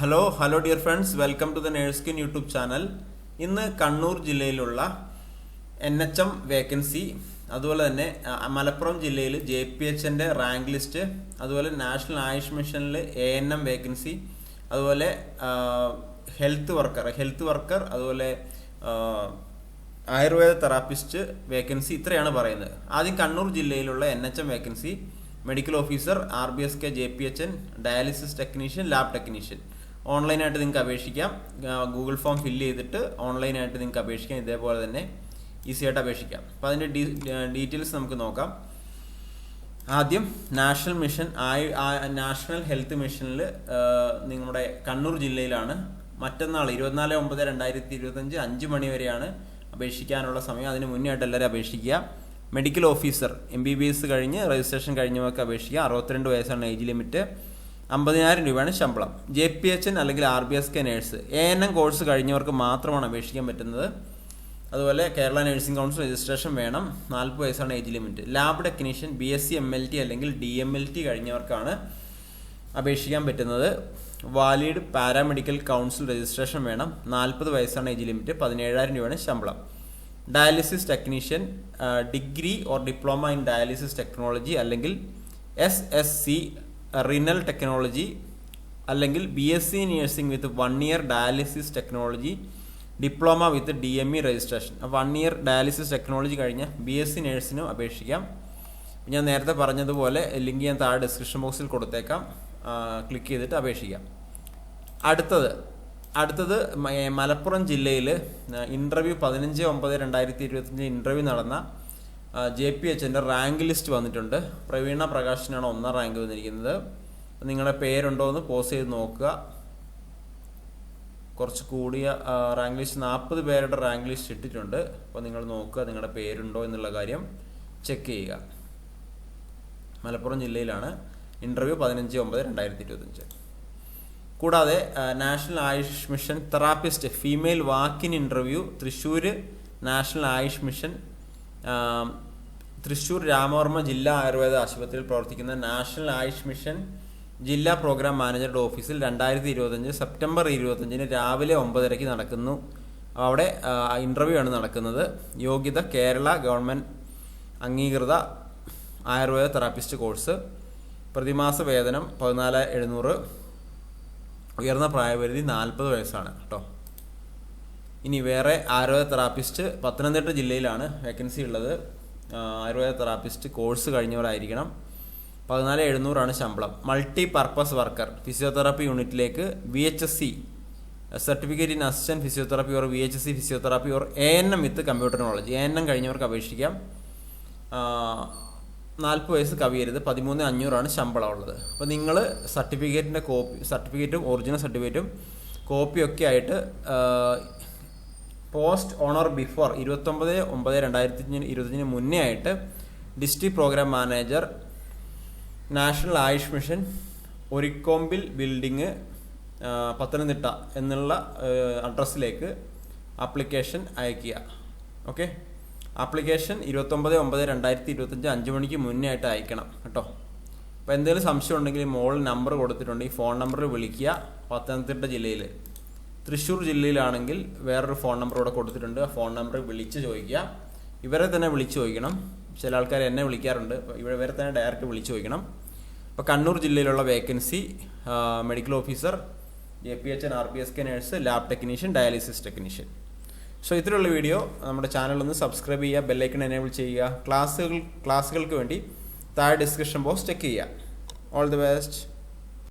Hello hello dear friends welcome to the നേഴ്സ്കിൻ YouTube channel ഇന്ന് കണ്ണൂർ ജില്ലയിലുള്ള N H M vacancy അതുപോലെ തന്നെ മലപ്പുറം ജില്ലയിൽ ജെ പി എച്ചിന്റെ റാങ്ക് ലിസ്റ്റ് അതുപോലെ നാഷണൽ ആയുഷ് മിഷനിൽ എ എൻ എം വേക്കൻസി അതുപോലെ ഹെൽത്ത് വർക്കർ ഹെൽത്ത് വർക്കർ അതുപോലെ ആയുർവേദ തെറാപ്പിസ്റ്റ് വേക്കൻസി ഇത്രയാണ് പറയുന്നത്. ആദ്യം കണ്ണൂർ ജില്ലയിലുള്ള N H M vacancy medical officer R B S K J P H N dialysis technician lab technician ഓൺലൈനായിട്ട് നിങ്ങൾക്ക് അപേക്ഷിക്കാം. ഗൂഗിൾ ഫോം ഫില്ല് ചെയ്തിട്ട് ഓൺലൈനായിട്ട് നിങ്ങൾക്ക് അപേക്ഷിക്കാം. ഇതേപോലെ തന്നെ ഈസി ആയിട്ട് അപേക്ഷിക്കാം. അപ്പോൾ അതിന്റെ ഡീറ്റെയിൽസ് നമുക്ക് നോക്കാം. ആദ്യം നാഷണൽ മിഷൻ ആയു നാഷണൽ ഹെൽത്ത് മിഷനിൽ നിങ്ങളുടെ കണ്ണൂർ ജില്ലയിലാണ് മറ്റന്നാൾ ഇരുപത്തിനാല് ഒമ്പത് രണ്ടായിരത്തി ഇരുപത്തഞ്ച് അഞ്ച് മണി വരെയാണ് അപേക്ഷിക്കാനുള്ള സമയം. അതിന് മുന്നേ ആയിട്ട് എല്ലാവരും അപേക്ഷിക്കുക. Medical officer M B B S കഴിഞ്ഞ് രജിസ്ട്രേഷൻ കഴിഞ്ഞവർക്ക് അപേക്ഷിക്കുക. അറുപത്തിരണ്ട് വയസ്സാണ് ഏജ് ലിമിറ്റ് അമ്പതിനായിരം രൂപയാണ് ശമ്പളം. ജെ പി എച്ച് എൻ അല്ലെങ്കിൽ R B S K nurse. A N M course കഴിഞ്ഞവർക്ക് മാത്രമാണ് അപേക്ഷിക്കാൻ പറ്റുന്നത്. അതുപോലെ കേരള നഴ്സിംഗ് കൗൺസിൽ രജിസ്ട്രേഷൻ വേണം. നാൽപ്പത് വയസ്സാണ് age limit. Lab technician B S C M L T അല്ലെങ്കിൽ ഡി എം എൽ ടി കഴിഞ്ഞവർക്കാണ് അപേക്ഷിക്കാൻ പറ്റുന്നത്. വാലിഡ് പാരാമെഡിക്കൽ കൗൺസിൽ രജിസ്ട്രേഷൻ വേണം. നാൽപ്പത് വയസ്സാണ് ഏജ് ലിമിറ്റ്. പതിനേഴായിരം രൂപയാണ് ശമ്പളം. Dialysis technician degree or diploma in dialysis technology അല്ലെങ്കിൽ S S C renal technology അല്ലെങ്കിൽ B S C nursing with one year dialysis technology diploma with D M E registration one year dialysis technology കഴിഞ്ഞ B S C നേഴ്സിനും അപേക്ഷിക്കാം. ഞാൻ നേരത്തെ പറഞ്ഞതുപോലെ link ഞാൻ താഴെ ഡിസ്ക്രിപ്ഷൻ ബോക്സിൽ കൊടുത്തേക്കാം. ക്ലിക്ക് ചെയ്തിട്ട് അപേക്ഷിക്കാം. അടുത്തത് അടുത്തത് മലപ്പുറം ജില്ലയിൽ ഇന്റർവ്യൂ പതിനഞ്ച് ഒമ്പത് രണ്ടായിരത്തി ഇരുപത്തഞ്ച് ഇന്റർവ്യൂ നടന്ന ജെ പി എച്ചിന്റെ റാങ്ക് ലിസ്റ്റ് വന്നിട്ടുണ്ട്. പ്രവീണ പ്രകാശിനാണ് ഒന്നാം റാങ്ക് വന്നിരിക്കുന്നത്. നിങ്ങളുടെ പേരുണ്ടോ എന്ന് പോസ് ചെയ്ത് നോക്കുക. കുറച്ച് കൂടിയ റാങ്ക് ലിസ്റ്റ് നാൽപ്പത് പേരുടെ റാങ്ക് ലിസ്റ്റ് ഇട്ടിട്ടുണ്ട്. അപ്പോൾ നിങ്ങൾ നോക്കുക നിങ്ങളുടെ പേരുണ്ടോ എന്നുള്ള കാര്യം ചെക്ക് ചെയ്യുക. മലപ്പുറം ജില്ലയിലാണ് ഇന്റർവ്യൂ പതിനഞ്ച് ഒമ്പത് രണ്ടായിരത്തി ഇരുപത്തഞ്ച്. കൂടാതെ national Ayush mission therapist female walk in interview Thrissur national Ayush mission Thrissur Ramavarma ജില്ലാ ആയുർവേദ ആശുപത്രിയിൽ പ്രവർത്തിക്കുന്ന നാഷണൽ ആയുഷ് മിഷൻ ജില്ലാ പ്രോഗ്രാം മാനേജറുടെ ഓഫീസിൽ രണ്ടായിരത്തി ഇരുപത്തഞ്ച് സെപ്റ്റംബർ ഇരുപത്തഞ്ചിന് രാവിലെ ഒമ്പതരയ്ക്ക് നടക്കുന്നു. അവിടെ ഇന്റർവ്യൂ ആണ് നടക്കുന്നത്. യോഗ്യത കേരള ഗവൺമെന്റ് അംഗീകൃത ആയുർവേദ തെറാപ്പിസ്റ്റ് കോഴ്സ്. പ്രതിമാസ വേതനം പതിനാല് എഴുന്നൂറ്. ഉയർന്ന പ്രായപരിധി നാൽപ്പത് വയസ്സാണ്. കേട്ടോ. ഇനി വേറെ ആയുർവേദ തെറാപ്പിസ്റ്റ് പത്തനംതിട്ട ജില്ലയിലാണ് വേക്കൻസി ഉള്ളത്. ആയുർവേദ തെറാപ്പിസ്റ്റ് കോഴ്സ് കഴിഞ്ഞവരായിരിക്കണം. പതിനാല് എഴുന്നൂറാണ് ശമ്പളം. മൾട്ടി പർപ്പസ് വർക്കർ ഫിസിയോതെറാപ്പി യൂണിറ്റിലേക്ക് V H S C certificate in assistant physiotherapy or V H S C physiotherapy or A N M with computer knowledge A N M കഴിഞ്ഞവർക്ക് അപേക്ഷിക്കാം. നാൽപ്പത് വയസ്സ് കവിയരുത്. പതിമൂന്ന് അഞ്ഞൂറാണ് ശമ്പളം ഉള്ളത്. അപ്പോൾ നിങ്ങൾ സർട്ടിഫിക്കറ്റിന്റെ കോപ്പി സർട്ടിഫിക്കറ്റും ഒറിജിനൽ സർട്ടിഫിക്കറ്റും കോപ്പിയൊക്കെ ആയിട്ട് പോസ്റ്റ് ഓണർ ബിഫോർ ഇരുപത്തൊമ്പത് ഒമ്പത് രണ്ടായിരത്തി ഇരുപത്തഞ്ചിന് മുന്നേ ആയിട്ട് district programme manager national Ayush mission ഒരിക്കോമ്പിൽ building Pathanamthitta എന്നുള്ള അഡ്രസ്സിലേക്ക് ആപ്ലിക്കേഷൻ അയക്കുക ഓക്കെ? ആപ്ലിക്കേഷൻ ഇരുപത്തൊമ്പത് ഒമ്പത് രണ്ടായിരത്തി ഇരുപത്തഞ്ച് അഞ്ച് മണിക്ക് മുന്നേ ആയിട്ട് അയക്കണം കേട്ടോ. അപ്പോൾ എന്തെങ്കിലും സംശയം ഉണ്ടെങ്കിൽ മോൾ നമ്പർ കൊടുത്തിട്ടുണ്ട്. ഈ ഫോൺ നമ്പറിൽ വിളിക്കുക പത്തനംതിട്ട ജില്ലയിൽ തൃശ്ശൂർ ജില്ലയിലാണെങ്കിൽ വേറൊരു ഫോൺ നമ്പർ ഇവിടെ കൊടുത്തിട്ടുണ്ട്. ആ ഫോൺ നമ്പർ വിളിച്ച് ചോദിക്കുക. ഇവരെ തന്നെ വിളിച്ച് ചോദിക്കണം. ചില ആൾക്കാർ എന്നെ വിളിക്കാറുണ്ട്. ഇവിടെ ഇവരെ തന്നെ ഡയറക്റ്റ് വിളിച്ച് ചോദിക്കണം. അപ്പോൾ കണ്ണൂർ ജില്ലയിലുള്ള vacancy medical officer J P H N R P S K nurse lab technician dialysis technician so ഇത്തരമുള്ള video നമ്മുടെ ചാനൽ ഒന്ന് സബ്സ്ക്രൈബ് ചെയ്യുക. ബെല്ലൈക്കൺ എനേബിൾ ചെയ്യുക. ക്ലാസ്സുകൾ ക്ലാസ്സുകൾക്ക് വേണ്ടി താഴെ ഡിസ്ക്രിപ്ഷൻ ബോക്സ് ചെക്ക് ചെയ്യുക. All the best